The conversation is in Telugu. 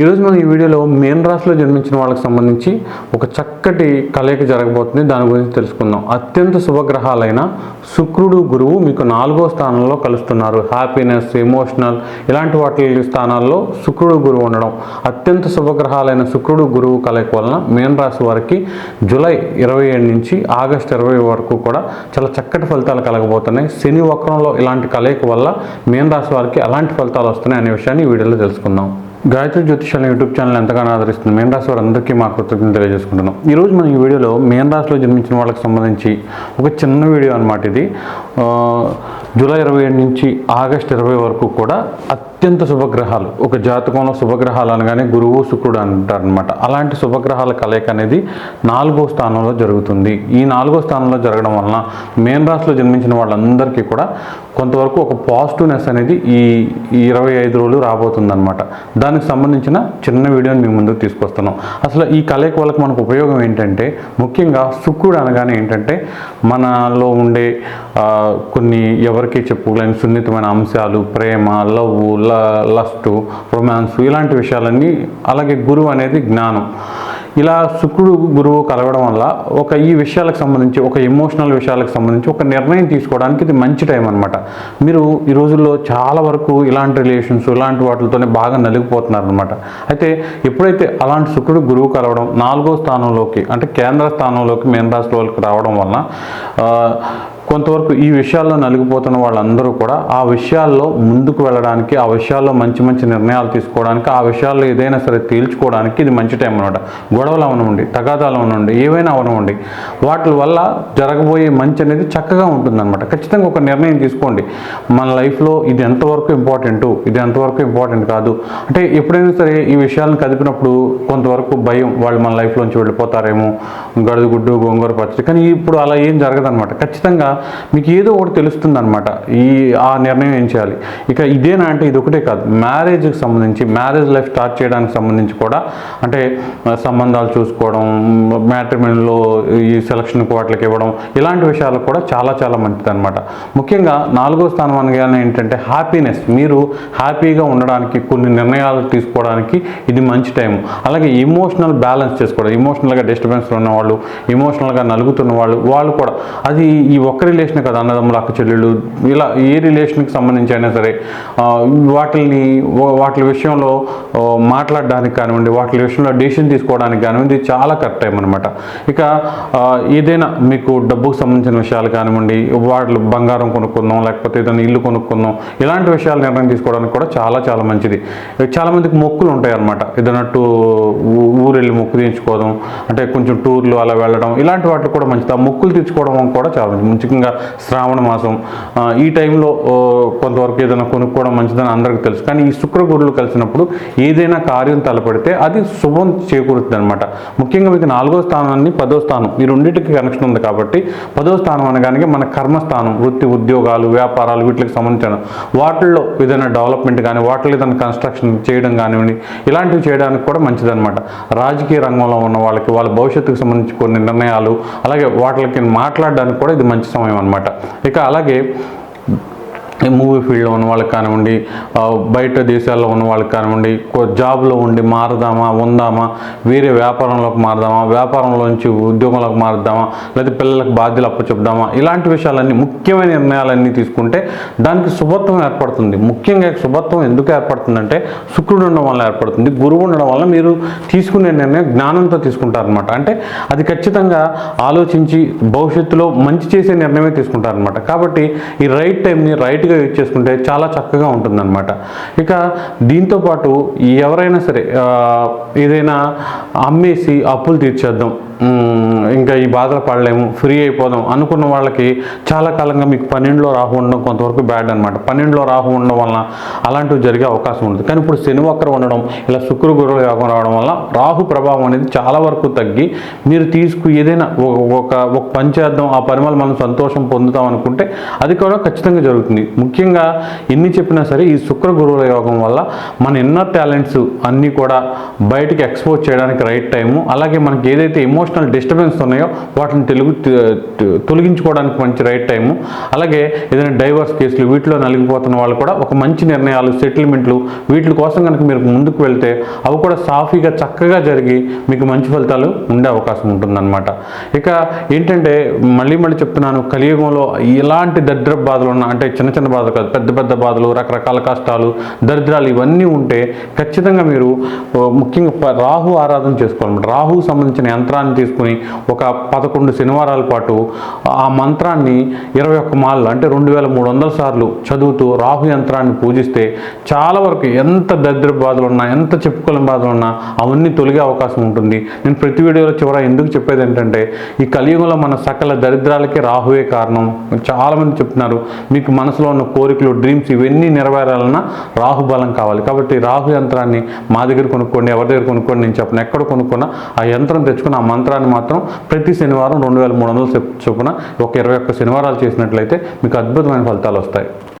ఈరోజు మనం ఈ వీడియోలో మేన్ రాశిలో జన్మించిన వాళ్ళకి సంబంధించి ఒక చక్కటి కలయిక జరగబోతుంది. దాని గురించి తెలుసుకుందాం. అత్యంత శుభగ్రహాలైన శుక్రుడు గురువు మీకు నాలుగో స్థానంలో కలుస్తున్నారు. హ్యాపీనెస్ ఎమోషనల్ ఇలాంటి వాటి స్థానాల్లో శుక్రుడు గురువు ఉండడం. అత్యంత శుభగ్రహాలైన శుక్రుడు గురువు కలయిక వలన మేన్ రాశి వారికి జూలై ఇరవై ఏడు నుంచి ఆగస్టు ఇరవై వరకు కూడా చాలా చక్కటి ఫలితాలు కలగబోతున్నాయి. శని వక్రంలో ఇలాంటి కలయిక వల్ల మేన్ రాశి వారికి ఎలాంటి ఫలితాలు వస్తున్నాయి అనే విషయాన్ని ఈ వీడియోలో తెలుసుకుందాం. గాయత్రి జ్యోతిషాల యూట్యూబ్ ఛానల్ ఎంతగానో ఆదరిస్తుంది. మేన్ రాశి వారందరికీ మా కృతజ్ఞతలు తెలియజేసుకుంటున్నాం. ఈరోజు మనం ఈ వీడియోలో మేన్ రాశిలో జన్మించిన వాళ్ళకి సంబంధించి ఒక చిన్న వీడియో అనమాట ఇది. జూలై ఇరవై ఏడు నుంచి ఆగస్ట్ ఇరవై వరకు కూడా అత్యంత శుభగ్రహాలు. ఒక జాతకంలో శుభగ్రహాలు అనగానే గురువు శుక్రుడు అంటారు అనమాట అలాంటి శుభగ్రహాల కలయిక అనేది నాలుగో స్థానంలో జరుగుతుంది. ఈ నాలుగో స్థానంలో జరగడం వలన మేన్ రాశిలో జన్మించిన వాళ్ళందరికీ కూడా కొంతవరకు ఒక పాజిటివ్నెస్ అనేది ఈ ఇరవై ఐదు రోజులు రాబోతుందన్నమాట. దానికి సంబంధించిన చిన్న వీడియోని మీ ముందుకు తీసుకొస్తున్నాం. అసలు ఈ కలయిక వాళ్ళకి మనకు ఉపయోగం ఏంటంటే ముఖ్యంగా శుక్రుడు అనగానే ఏంటంటే మనలో ఉండే కొన్ని ఎవరికి చెప్పుకోలేని సున్నితమైన అంశాలు ప్రేమ లవ్ లస్ట్ రొమాన్స్ ఇలాంటి విషయాలన్నీ అలాగే గురువు అనేది జ్ఞానం. ఇలా శుక్రుడు గురువు కలవడం వల్ల ఒక ఈ విషయాలకు సంబంధించి ఒక ఎమోషనల్ విషయాలకు సంబంధించి ఒక నిర్ణయం తీసుకోవడానికి ఇది మంచి టైం అనమాట మీరు ఈ రోజుల్లో చాలా వరకు ఇలాంటి రిలేషన్స్ ఇలాంటి వాటితోనే బాగా నలిగిపోతున్నారు అనమాట అయితే ఎప్పుడైతే అలాంటి శుక్రుడు గురువు కలవడం నాలుగో స్థానంలోకి అంటే కేంద్ర స్థానంలోకి మేన్ వాళ్ళకి రావడం వలన కొంతవరకు ఈ విషయాల్లో నలిగిపోతున్న వాళ్ళందరూ కూడా ఆ విషయాల్లో ముందుకు వెళ్ళడానికి ఆ విషయాల్లో మంచి మంచి నిర్ణయాలు తీసుకోవడానికి ఆ విషయాల్లో ఏదైనా సరే తేల్చుకోవడానికి ఇది మంచి టైం అనమాట గొడవలు అవనండి తగాదాలు అవనండి ఏవైనా అవనండి వాటి వల్ల జరగబోయే మంచి అనేది చక్కగా ఉంటుందన్నమాట. ఖచ్చితంగా ఒక నిర్ణయం తీసుకోండి. మన లైఫ్లో ఇది ఎంతవరకు ఇంపార్టెంట్ ఇది ఎంతవరకు ఇంపార్టెంట్ కాదు. అంటే ఎప్పుడైనా సరే ఈ విషయాలను కదిపినప్పుడు కొంతవరకు భయం వాళ్ళు మన లైఫ్లోంచి వెళ్ళిపోతారేమో గడుగుడ్డు గోంగూర పచ్చడి కానీ ఇప్పుడు అలా ఏం జరగదనమాట ఖచ్చితంగా మీకు ఏదో ఒకటి తెలుస్తుంది అనమాట ఈ ఆ నిర్ణయం ఏం చేయాలి? ఇక ఇదేనా అంటే ఇది ఒకటే కాదు. మ్యారేజ్కి సంబంధించి మ్యారేజ్ లైఫ్ స్టార్ట్ చేయడానికి సంబంధించి కూడా అంటే సంబంధాలు చూసుకోవడం మ్యాట్రిమిన్లో ఈ సెలక్షన్ వాటికి ఇవ్వడం ఇలాంటి విషయాలు కూడా చాలా చాలా మంచిది అనమాట ముఖ్యంగా నాలుగో స్థానం అనగానే ఏంటంటే హ్యాపీనెస్. మీరు హ్యాపీగా ఉండడానికి కొన్ని నిర్ణయాలు తీసుకోవడానికి ఇది మంచి టైం అలాగే ఇమోషనల్ బ్యాలెన్స్ చేసుకోవడం ఇమోషనల్గా డిస్టర్బెన్స్లో ఉన్న వాళ్ళు నలుగుతున్న వాళ్ళు వాళ్ళు కూడా. అది ఈ ఒక్క రిలేషన్ కదా అన్నదమ్ములు అక్క చెల్లెళ్ళు ఇలా ఏ రిలేషన్కి సంబంధించి అయినా సరే వాటిని వా- వాటి విషయంలో మాట్లాడడానికి కానివ్వండి వాటి విషయంలో డెసిషన్ తీసుకోవడానికి కానివ్వండి చాలా కరెక్ట్ టైం అనమాట ఇక ఏదైనా మీకు డబ్బుకు సంబంధించిన విషయాలు కానివ్వండి వాళ్ళు బంగారం కొనుక్కుందాం లేకపోతే ఏదైనా ఇల్లు కొనుక్కుందాం ఇలాంటి విషయాలు నిర్ణయం తీసుకోవడానికి కూడా చాలా చాలా మంచిది. చాలామందికి మొక్కులు ఉంటాయి అనమాట ఏదన్నట్టు ఊ- ఊరు వెళ్ళి మొక్కు తీయించుకోవడం అంటే కొంచెం టూర్లు అలా వెళ్ళడం ఇలాంటి వాటికి కూడా మంచిది. ఆ మొక్కులు తీర్చుకోవడం కూడా చాలా మంచిది ముఖ్యంగా శ్రావణ మాసం. ఈ టైంలో కొంతవరకు ఏదైనా కొనుక్కోవడం మంచిదని అందరికీ తెలుసు. కానీ ఈ శుక్రగురులు కలిసినప్పుడు ఏదైనా కార్యం తలపెడితే అది శుభం చేకూరుతుంది అనమాట ముఖ్యంగా మీకు నాలుగో స్థానాన్ని పదో స్థానం. ఈ రెండింటికి కనెక్షన్ ఉంది కాబట్టి పదో స్థానం అనగానే మన కర్మస్థానం వృత్తి ఉద్యోగాలు వ్యాపారాలు వీటికి సంబంధించిన వాటిల్లో ఏదైనా డెవలప్మెంట్ కానీ వాటిలో ఏదైనా కన్స్ట్రక్షన్ చేయడం కానివ్వండి ఇలాంటివి చేయడానికి కూడా మంచిదన్నమాట. రాజకీయ రంగంలో ఉన్న వాళ్ళకి వాళ్ళ భవిష్యత్తుకు సంబంధించి కొన్ని నిర్ణయాలు అలాగే వాటికి మాట్లాడడానికి కూడా ఇది మంచి సమయం. అనమాట ఇక అలాగే మూవీ ఫీల్డ్లో ఉన్న వాళ్ళకి కానివ్వండి బయట దేశాల్లో ఉన్న వాళ్ళకి కానివ్వండి జాబ్లో ఉండి మారదామా ఉందామా వేరే వ్యాపారంలోకి మారదామా వ్యాపారంలోంచి ఉద్యోగంలోకి మారదామా లేదా పిల్లలకు బాధ్యతలు అప్పచెప్దామా ఇలాంటి విషయాలన్నీ ముఖ్యమైన నిర్ణయాలన్నీ తీసుకుంటే దానికి శుభత్వం ఏర్పడుతుంది. ముఖ్యంగా శుభత్వం ఎందుకు ఏర్పడుతుందంటే శుక్రుడు ఉండడం వల్ల ఏర్పడుతుంది. గురువు ఉండడం వల్ల మీరు తీసుకునే నిర్ణయం జ్ఞానంతో తీసుకుంటారనమాట అంటే అది ఖచ్చితంగా ఆలోచించి భవిష్యత్తులో మంచి చేసే నిర్ణయమే తీసుకుంటారనమాట కాబట్టి ఈ రైట్ టైంని రైట్గా యూజ్ చేసుకుంటే చాలా చక్కగా ఉంటుందన్నమాట. ఇక దీంతోపాటు ఎవరైనా సరే ఏదైనా అమ్మేసి అప్పులు తీర్చేద్దాం ఇంకా ఈ బాధలు పడలేము ఫ్రీ అయిపోదాం అనుకున్న వాళ్ళకి చాలా కాలంగా మీకు పన్నెండులో రాహు ఉండడం కొంతవరకు బ్యాడ్ అనమాట పన్నెండులో రాహు ఉండడం వలన అలాంటివి జరిగే అవకాశం ఉంటుంది. కానీ ఇప్పుడు శని వక్రం ఉండడం ఇలా శుక్ర గురువులు యోగం రావడం వల్ల రాహు ప్రభావం అనేది చాలా వరకు తగ్గి మీరు తీసుకు ఏదైనా ఒక ఒక ఒక పని చేద్దాం ఆ పని వల్ల మనం సంతోషం పొందుతాం అనుకుంటే అది కూడా ఖచ్చితంగా జరుగుతుంది. ముఖ్యంగా ఎన్ని చెప్పినా సరే ఈ శుక్ర గురువుల యోగం వల్ల మన ఇన్నర్ టాలెంట్స్ అన్నీ కూడా బయటికి ఎక్స్పోజ్ చేయడానికి రైట్ టైము అలాగే మనకి ఏదైతే ఎమోషనల్ డిస్టర్బెన్స్ ఉన్నాయో వాటిని తెలుగు తొలగించుకోవడానికి మంచి రైట్ టైము అలాగే ఏదైనా డైవర్స్ కేసులు వీటిలో నలిగిపోతున్న వాళ్ళు కూడా ఒక మంచి నిర్ణయాలు సెటిల్మెంట్లు వీటి కోసం కనుక మీరు ముందుకు వెళ్తే అవి కూడా సాఫీగా చక్కగా జరిగి మీకు మంచి ఫలితాలు ఉండే అవకాశం ఉంటుందన్నమాట. ఇక ఏంటంటే మళ్ళీ మళ్ళీ చెప్తున్నాను కలియుగంలో ఇలాంటి దరిద్ర బాధలు ఉన్న అంటే చిన్న చిన్న బాధ కాదు. పెద్ద పెద్ద బాధలు రకరకాల కష్టాలు దరిద్రాలు ఇవన్నీ ఉంటే ఖచ్చితంగా మీరు ముఖ్యంగా రాహు ఆరాధన చేసుకోవాలన్నమాట. రాహుకు సంబంధించిన యంత్రాన్ని తీసుకుని ఒక పదకొండు శనివారాల పాటు ఆ మంత్రాన్ని ఇరవై ఒక్క మాళ్ళు అంటే రెండు వేల మూడు వందల సార్లు చదువుతూ రాహు యంత్రాన్ని పూజిస్తే చాలా వరకు ఎంత దరిద్ర బాధలు ఉన్నా ఎంత చెప్పుకోలేని బాధలు ఉన్నా అవన్నీ తొలగే అవకాశం ఉంటుంది. నేను ప్రతి వీడియోలో చివర ఎందుకు చెప్పేది ఏంటంటే ఈ కలియుగంలో మన సకల దరిద్రాలకే రాహువే కారణం. చాలామంది చెప్తున్నారు మీకు మనసులో ఉన్న కోరికలు డ్రీమ్స్ ఇవన్నీ నెరవేరాలన్నా రాహు బలం కావాలి. కాబట్టి రాహు యంత్రాన్ని మా దగ్గర కొనుక్కోండి ఎవరి దగ్గర కొనుక్కోండి నేను చెప్పను. ఎక్కడ కొనుక్కున్నా ఆ యంత్రం తెచ్చుకుని ఆ మంత్రాన్ని మాత్రం ప్రతి శనివారం రెండు వేల మూడు వందలు చొప్పున ఒక ఇరవై ఒక్క శనివారాలు చేసినట్లయితే మీకు అద్భుతమైన ఫలితాలు వస్తాయి.